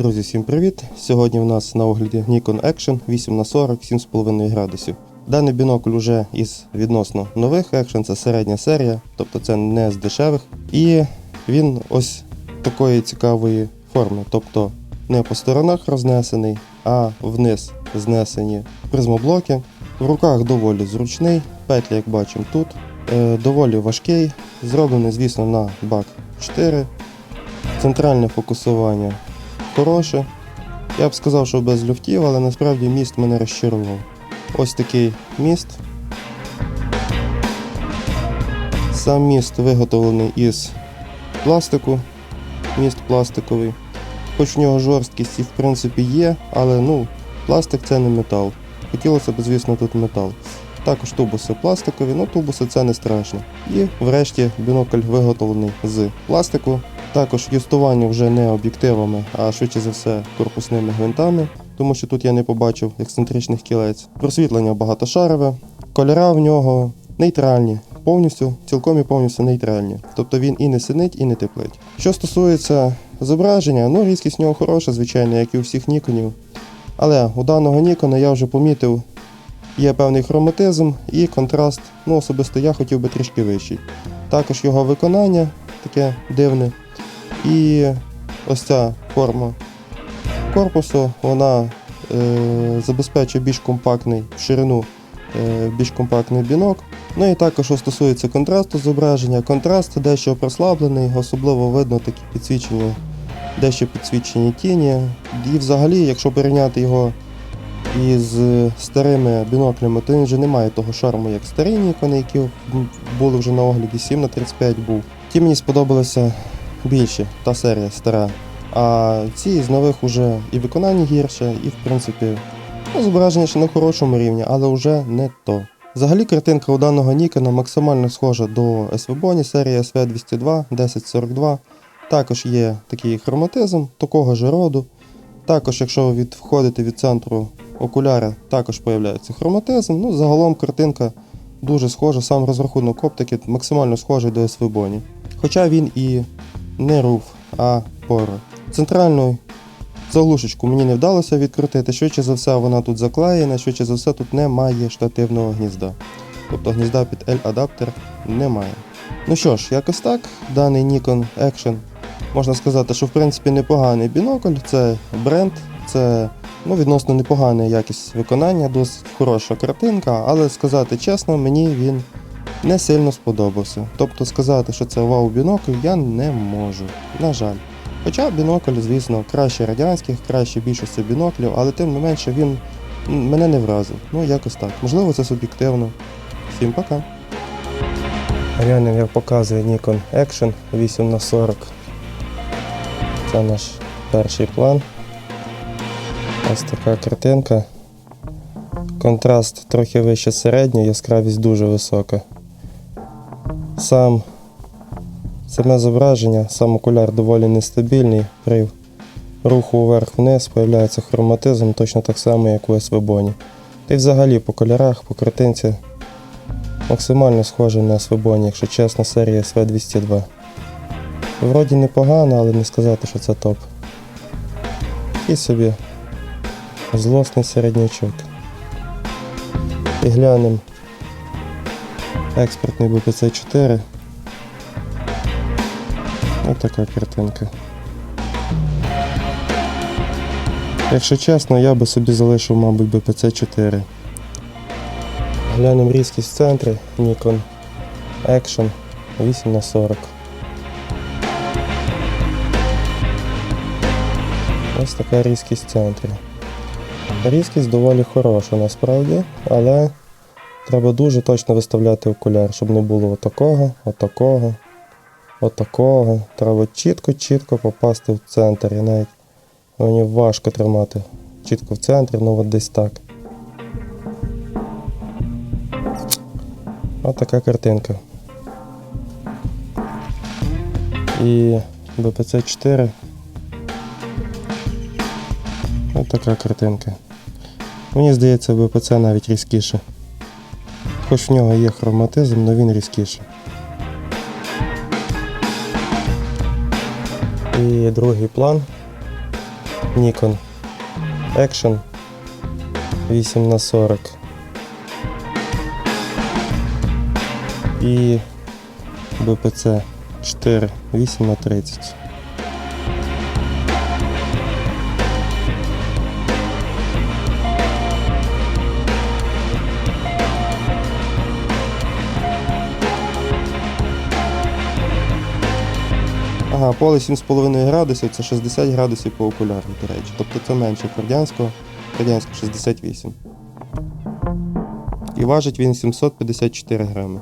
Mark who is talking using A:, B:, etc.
A: Друзі, всім привіт! Сьогодні в нас на огляді Nikon Action 8х40 7,5 градусів. Даний бінокль уже із відносно нових Action, це середня серія, тобто це не з дешевих. І він ось такої цікавої форми, тобто не по сторонах рознесений, а вниз знесені призмоблоки. В руках доволі зручний, петлі, як бачимо тут. Е, доволі важкий, зроблений, звісно, на бак 4. Центральне фокусування хороше. Я б сказав, що без люфтів, але насправді міст мене розчарував. Ось такий міст. Сам міст виготовлений із пластику. Міст пластиковий. Хоч в нього жорсткість і в принципі є, але ну, пластик це не метал. Хотілося б, звісно, тут метал. Також тубуси пластикові, ну тубуси це не страшно. І врешті бінокль виготовлений з пластику. Також юстування вже не об'єктивами, а швидше за все корпусними гвинтами, тому що тут я не побачив ексцентричних кілець. Просвітлення багатошарове, кольора в нього нейтральні, повністю, цілком і повністю нейтральні. Тобто він і не синить, і не теплить. Що стосується зображення, ну різкість в нього хороша, звичайно, як і у всіх ніконів. Але у даного Нікона я вже помітив, є певний хроматизм і контраст. Ну, особисто я хотів би трішки вищий. Також його виконання таке дивне. І ось ця форма корпусу, вона е, забезпечує більш компактний в ширину, е, більш компактний бінок. Ну і також, що стосується контрасту зображення, контраст дещо прослаблений, особливо видно такі підсвічені, дещо підсвічені тіні. І взагалі, якщо порівняти його із старими біноклями, то він вже не має того шарму, як старі Нікони, які були вже на огляді 7 на 35 був. Ті мені сподобалися більше, та серія стара. А ці з нових уже і виконання гірше, і в принципі ну, зображення ще на хорошому рівні, але вже не то. Взагалі картинка у даного Нікона максимально схожа до SVBONY серії SV202 1042. Також є такий хроматизм такого ж роду. Також, якщо від, входити від центру окуляра, також появляється хроматизм. Ну, загалом картинка дуже схожа, сам розрахунок оптики максимально схожий до SVBONY. Хоча він і не руф, а поро. Центральну заглушечку мені не вдалося відкрутити. Швидше за все, вона тут заклеєна, швидше за все, тут немає штативного гнізда. Тобто гнізда під L-адаптер немає. Ну що ж, якось так, даний Nikon Action. Можна сказати, що в принципі непоганий бінокль, це бренд, це ну, відносно непогана якість виконання, досить хороша картинка, але сказати чесно, мені він не сильно сподобався. Тобто сказати, що це вау бінокль, я не можу. На жаль. Хоча бінокль, звісно, краще радянських, краще більшості біноклів, але тим не менше він мене не вразив. Ну, якось так. Можливо, це суб'єктивно. Всім пока. Як показує Nikon Action 8х40. Це наш перший план. Ось така картинка. Контраст трохи вище середньої, яскравість дуже висока. Сам саме зображення, сам окуляр доволі нестабільний. При руху вверх-вниз з'являється хроматизм точно так само, як у SVBONY. Та й взагалі по кольорах, по картинці максимально схожий на SVBONY, якщо чесно, серія SV202. Вроді непогано, але не сказати, що це топ. І собі злосний середнячок. І глянемо експортний BPC4. Ось така картинка. Якщо чесно, я би собі залишив, мабуть, BPC4. Глянемо різкість в центрі Nikon Action 8х40. Ось така різкість в центрі. Різкість доволі хороша насправді, але треба дуже точно виставляти окуляр, щоб не було отакого, отакого, отакого. Треба чітко-чітко попасти в центр. І навіть мені важко тримати чітко в центрі, ну от десь так. Ось така картинка. І BPC 4 Ось така картинка. Мені здається, БПЦ навіть різкіше. Хоч в нього є хроматизм, але він різкіше. І другий план. Nikon. Action. 8 на 40 і BPC 4 8 Ага, поле 7,5 градусів це 60 градусів по окуляру, до речі. Тобто це менше радянського, радянського 68. І важить він 754 грами.